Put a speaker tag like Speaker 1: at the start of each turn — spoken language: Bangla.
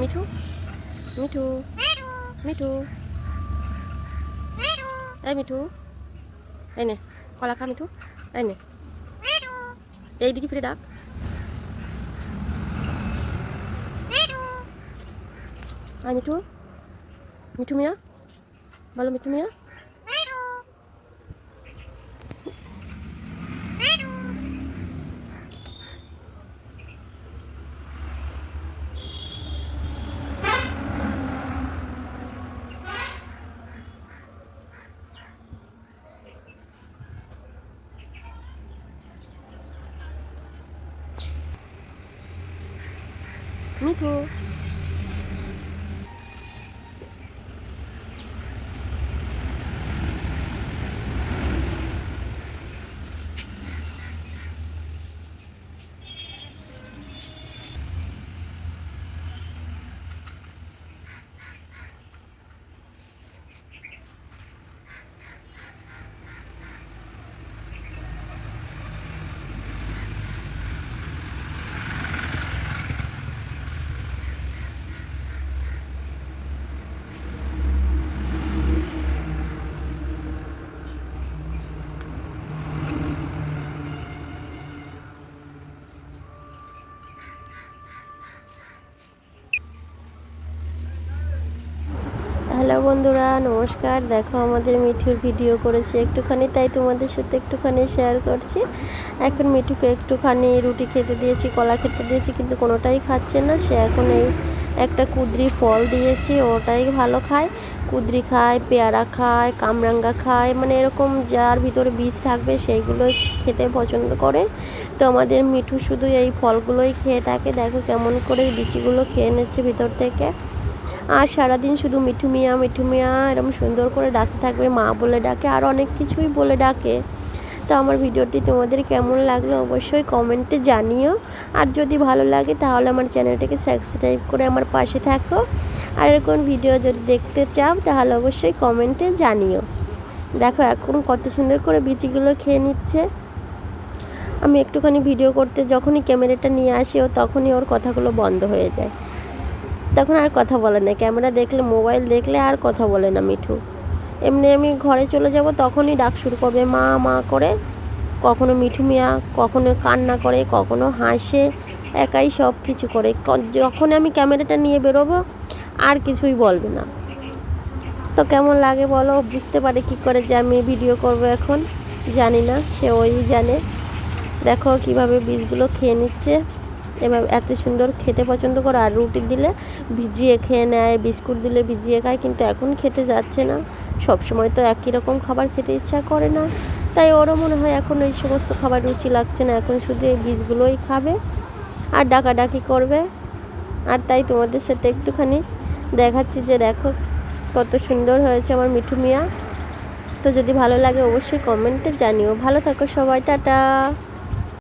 Speaker 1: মিঠু মিঠু মিঠু এই মিঠু এই নে, কলা খা মিঠু এই নে। এইদিকে ফিরে ডাক। আয়, মিঠু। মিঠু মিয়া, বলো মিঠু মিয়া। মিঠু হ্যালো বন্ধুরা, নমস্কার। দেখো আমাদের মিঠুর ভিডিও করেছি একটুখানি, তাই তোমাদের সাথে একটুখানি শেয়ার করছি। এখন মিঠুকে একটুখানি রুটি খেতে দিয়েছি, কলা খেতে দিয়েছি, কিন্তু কোনোটাই খাচ্ছে না। সে এখন এই একটা কুদরি ফল দিয়েছি, ওটাই ভালো খায়। কুদরি খায়, পেয়ারা খায়, কামরাঙ্গা খায় মানে এরকম যার ভিতরে বীজ থাকবে সেইগুলোই খেতে পছন্দ করে। তো আমাদের মিঠু শুধু এই ফলগুলোই খেয়ে থাকে। দেখো কেমন করে বিচিগুলো খেয়ে নিচ্ছে ভিতর থেকে। আর সারাদিন শুধু মিঠু মিয়া মিঠু মিয়া এরকম সুন্দর করে ডাকতে থাকবে, মা বলে ডাকে, আর অনেক কিছুই বলে ডাকে। তো আমার ভিডিওটি তোমাদের কেমন লাগল অবশ্যই কমেন্টে জানিও। আর যদি ভালো লাগে তাহলে আমার চ্যানেলটাকে সাবস্ক্রাইব করে আমার পাশে থাকো। আর এরকম ভিডিও যদি দেখতে চাও তাহলে অবশ্যই কমেন্টে জানিও। দেখো এখন কত সুন্দর করে বিচিগুলো খেয়ে নিচ্ছে। আমি একটুখানি ভিডিও করতে যখনই ক্যামেরাটা নিয়ে আসি ও তখনই ওর কথাগুলো বন্ধ হয়ে যায়। তখন আর কথা বলে না। ক্যামেরা দেখলে, মোবাইল দেখলে আর কথা বলে না মিঠু। এমনি আমি ঘরে চলে যাব, তখনই ডাক শুরু করবে, মা মা করে। কখনো মিঠু মিয়া, কখনো কান্না করে, কখনো হাসে, একাই সব কিছু করে। যখন আমি ক্যামেরাটা নিয়ে বেরোবো, আর কিছুই বলবে না। তো কেমন লাগে বলো? বুঝতে পারে কি করে যে আমি ভিডিও করব এখন? জানি না, সে ওই জানে। দেখো কীভাবে বীজগুলো খেয়ে নিচ্ছে। এবার এত সুন্দর খেতে পছন্দ করে আর রুটি দিলে ভিজিয়ে খেয়ে নেয়, বিস্কুট দিলে ভিজিয়ে খায়, কিন্তু এখন খেতে যাচ্ছে না। সব সময় তো একই রকম খাবার খেতে ইচ্ছা করে না। তাই ওরও মনে হয় এখন ওই সমস্ত খাবার রুচি লাগছে না, এখন শুধু এই বীজগুলোই খাবে আর ডাকাডাকি করবে। আর তাই তোমাদের সাথে একটুখানি দেখাচ্ছি যে দেখো কত সুন্দর হয়েছে আমার মিঠু মিয়া। তো যদি ভালো লাগে অবশ্যই কমেন্টে জানিও। ভালো থাকো সবাই, টাটা।